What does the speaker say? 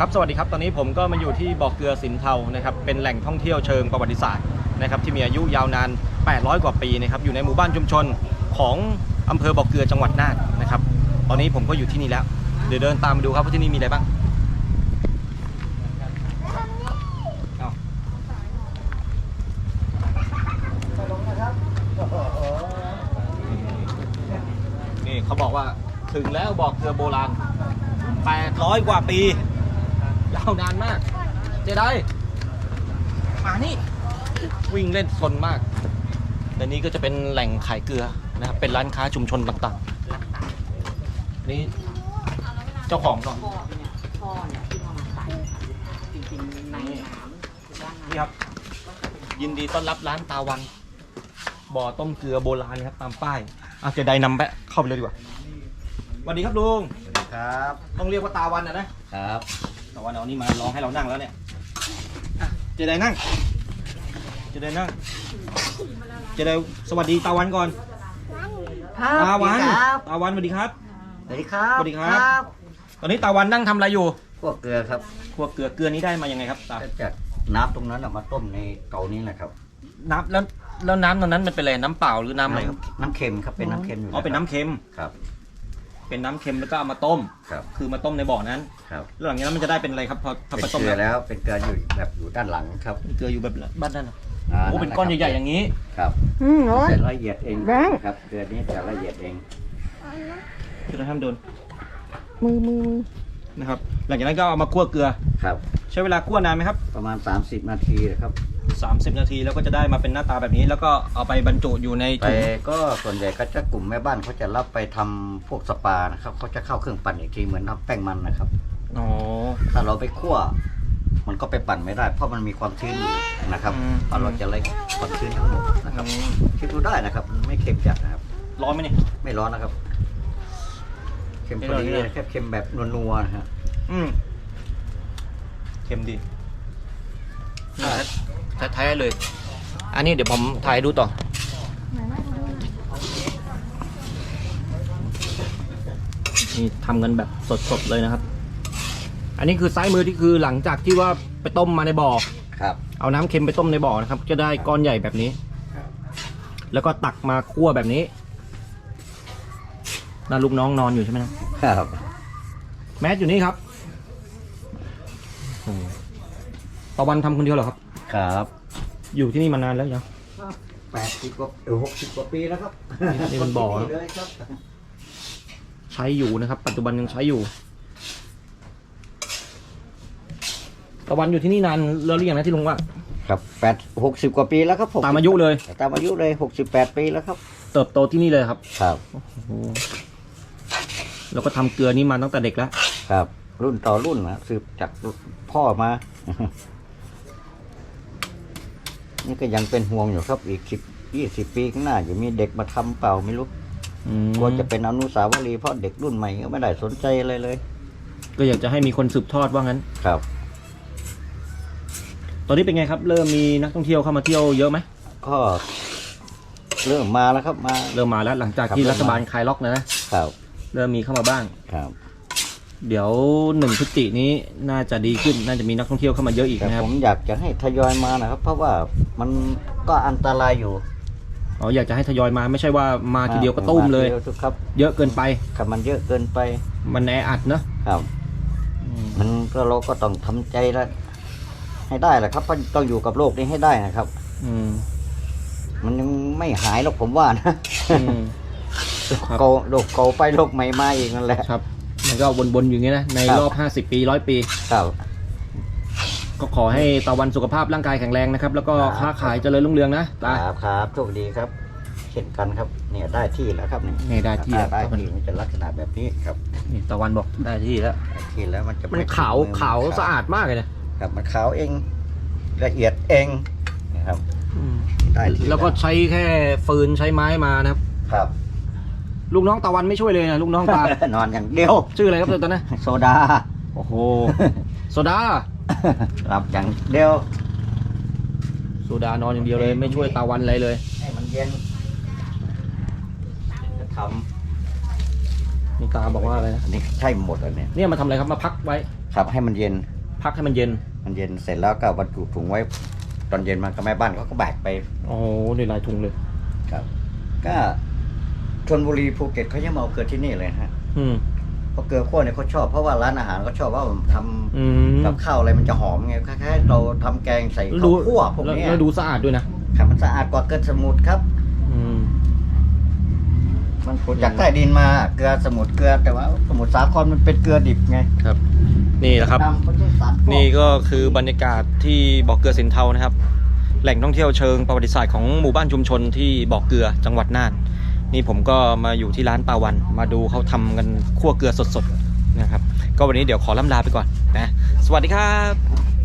ครับสวัสดีครับตอนนี้ผมก็มาอยู่ที่บ่อเกลือสินเทานะครับเป็นแหล่งท่องเที่ยวเชิงประวัติศาสตร์นะครับที่มีอายุยาวนาน 800 กว่าปีนะครับอยู่ในหมู่บ้านชุมชนของอำเภอบ่อเกลือจังหวัดน่านนะครับตอนนี้ผมก็อยู่ที่นี่แล้ว เดี๋ยวเดินตามไปดูครับว่าที่นี่มีอะไรบ้างเอานี่เขาบอกว่าถึงแล้วบ่อเกลือโบราณ 800 กว่าปี ยาวนานมาก เจไดมานี่ วิ่งเล่นสนมากและนี้ก็จะเป็นแหล่งขายเกลือนะครับ เป็นร้านค้าชุมชนต่างๆ นี่เจ้าของก่อน พ่อเนี่ยพ่อเนี่ยที่เอามาใส่จริงๆในน้ำคือด้านนี่ครับ ยินดีต้อนรับร้านตาวัน บ่อต้มเกลือโบราณครับตามป้ายอาเจไดนำไปเข้าไปเลยดีกว่าสวัสดีครับลุง ครับ ต้องเรียกว่าตาวันนะนะครับ ตาวันเอานี่มาลองให้เรานั่งแล้วเนี่ยอะเจไดนั่ง เจไดนั่ง เจไดสวัสดีตาวันก่อนตาวัน ครับตาวันสวัสดีครับ สวัสดีครับสวัสดีครับ ตอนนี้ตาวันนั่งทำอะไรอยู่พวกเกลือครับครัวเกลือเกลือนี้ได้มายังไงครับตาก็จากน้ำตรงนั้นเอามาต้มในเตานี้แหละครับน้ำแล้วแล้วน้ำตอนนั้นมันเป็นอะไรน้ำเปล่าหรือน้ำอะไรครับน้ำเค็มครับเป็นน้ำเค็มอยู่อ๋อเป็นน้ำเค็ม ครับ เป็นน้ำเค็มแล้วก็เอามาต้ม ครับ คือมาต้มในบ่อนั้นครับแล้วหลังจากนั้นมันจะได้เป็นอะไรครับพอพอเป็ไปนต้มเกลือแล้วแล้วเป็นเกลืออยู่แบบอยู่ด้านหลังครับเกลืออยู่แบบบ้านนั่นน่ะาโอ้เป็นก้อนใหญ่ๆอย่างนี้ ครับอืมโอ้ยแต่ละเอียดเองแบงค์ ครับเกลือนี้จะละเอียดเองคือเราห้ามโดนมือมือมือ นะครับ หลังจากนั้นก็เอามาคั่วเกลือ ครับ ใช้เวลาคั่วนานไหมครับ ประมาณ 30 นาทีนะครับ30 นาทีแล้วก็จะได้มาเป็นหน้าตาแบบนี้ แล้วก็เอาไปบรรจุอยู่ในไปถุงก็ส่วนใหญ่ก็จะกลุ่มแม่บ้านเขาจะรับไปทำพวกสปานะครับเขาจะเข้าเครื่องปั่นอีกทีเหมือนทำแป้งมันนะครับ อ๋อถ้าเราไปคั่ว มันก็ไปปั่นไม่ได้ เพราะมันมีความชื้นอยู่นะครับอืมเพราะเราจะไล่ความชื้นทั้งหมดนะครับคิดดูได้นะครับมันไม่เค็มจัดนะครับร้อนไหมนี่ไม่ร้อนนะครับ เค็มพอดีไม่ร้อนไม่ร้อนแค่เค็มแบบนัวๆนะฮะอืมเค็มดีท้ายๆเลย อันนี้เดี๋ยวผมถ่ายให้ดูต่อ นี่ทำกันแบบสดๆเลยนะครับ อันนี้คือซ้ายมือที่คือหลังจากที่ว่าไปต้มมาในบ่อ ครับ เอาน้ำเค็มไปต้มในบ่อนะครับ จะได้ก้อนใหญ่แบบนี้ แล้วก็ตักมาคั่วแบบนี้ น่าลูกน้องนอนอยู่ใช่ไหมนะครับ แมสอยู่นี่ครับโอ้โหตะวันทำคนเดียวเหรอครับ ครับอยู่ที่นี่มานานแล้วยัง แปดสิบกว่าเออหกสิบกว่าปีแล้วครับนี่มันบ่อคนะที่เลยครับ ใช้อยู่นะครับ ปัจจุบันยังใช้อยู่ ตะวันอยู่ที่นี่นานแล้วหรือยังนะที่ลุงว่า ครับแปดหกสิบกว่าปีแล้วครับผมตามอายุเลย ตามอายุเลยหกสิบแปดปีแล้วครับ เติบโตที่นี่เลยครับ ครับ โอ้โห แล้วก็ทำเกลือนี้มาตั้งแต่เด็กแล้วครับ รุ่นต่อรุ่นนะสืบจากพ่อมา นี่ก็ยังเป็นห่วงอยู่ครับอีกสิบยี่สิบปีข้างหน้าจะมีเด็กมาทำเปล่าไม่รู้อืมกลัวจะเป็นอนุสาวรีย์เพราะเด็กรุ่นใหม่ก็ไม่ได้สนใจอะไรเลย ก็อยากจะให้มีคนสืบทอดว่างั้น ครับ ตอนนี้เป็นไงครับ เริ่มมีนักท่องเที่ยวเข้ามาเที่ยวเยอะไหมก็เริ่มมาแล้วครับมา เริ่มมาแล้วหลังจากที่ครับ รัฐบาลคลายล็อกนะนะครับ เริ่มมีเข้ามาบ้าง ครับ เดี๋ยวหนึ่งพฤศจิกนี้น่าจะดีขึ้น น่าจะมีนักท่องเที่ยวเข้ามาเยอะอีกแต่นะครับ ผมอยากจะให้ทยอยมานะครับ เพราะว่ามันก็อันตรายอยู่อ๋ออยากจะให้ทยอยมาไม่ใช่ว่ามาทีเดียวก็ตุ้มเลยาทีดีวครับเยอะเกินไป ครับมันเยอะเกินไปมันแออัดเนอะครับ อืมมันก็เราก็ต้องทำใจแล้วให้ได้แหละครับเพราะต้องอยู่กับโลกนี้ให้ได้นะครับ อืมมันยังไม่หายหรอกผมว่านะ อืม ครับโกโลกเก่าไปโลกใหม่มาอีกนั่นแหละครับ มันก็วนๆอยู่อย่างนี้นะ ในครับรอบ 50 ปีร้อยปี ครับ ก็ขอให้ตะวันสุขภาพร่างกายแข็งแรงนะครับ แล้วก็ครับ ค้าขายเจริญรุ่งเรืองนะคตา รับครับโชคดีครับ เช่นกันครับ เนี่ยได้ที่แล้วครับนี่นี่ได้ที่แล้ว ได้ที่มันจะลักษณะแบบนี้ครับนี่ตะวันบอกได้ที่แล้ว ได้ที่แล้วมันจะมันไขาวมือขาวสะอาดมากเลยนะครับมันขาวเอง ละเอียดเองนะครับอืมได้ที่แล้วก็ใช้แค่ฟืนใช้ไม้มานะครับ ครับ ลูกน้องตะวันไม่ช่วยเลยนะลูกน้องตา นอนอย่างเดียว ชื่ออะไรครับตอนนั้นโซดา โอ้โหโซดาหลับอย่างเดียวโซดานอนอย่างเดียวเลยไม่ช่วยตะวันอะไรเลยให้มันเย็นจะทนี่ตาบอกว่าอะไรนะำอันนี้ใช่หมดอันเนี้ยเนี่ยมาทำอะไรครับมาพักไว้ ครับให้มันเย็น พักให้มันเย็น มันเย็นเสร็จแล้วก็บรรจุถุงไว้ ตอนเย็นมันก็แม่บ้านเขาก็แบกไป โอ้ในลายทุงเลย ครับ ก็ ชนบุรีภูเก็ตเขายังมาเอาเกลือที่นี่เลยนะฮะอืม เพราะเกลือขั้วเนี่ยเขาชอบเพราะว่าร้านอาหารเขาชอบว่าผมทอืมำกับข้าวอะไรมันจะหอมไงคล้ายๆเราทำแกงใส่ข้าวคั่วพวกแล้วเนี้ยแล้วดูสะอาดด้วยนะครับมันสะอาดกว่าเกลือสมุทรครับ อืม มันขุดจากใต้ดินมาเกลือสมุทรเกลือแต่ว่า สมุทรสาครมันเป็นเกลือดิบไงครับ นี่แหละครับ ดำเขาใช้สารฟอกนี่ก็คือบรรยากาศที่บ่อเกลือสินเทานะครับ แหล่งท่องเที่ยวเชิงประวัติศาสตร์ของหมู่บ้านชุมชนที่บ่อเกลือจังหวัดน่าน นี่ผมก็มาอยู่ที่ร้านปาวัน มาดูเขาทำกันคั่วเกลือสดๆนะครับ ก็วันนี้เดี๋ยวขอล่ำลาไปก่อนนะ สวัสดีครับ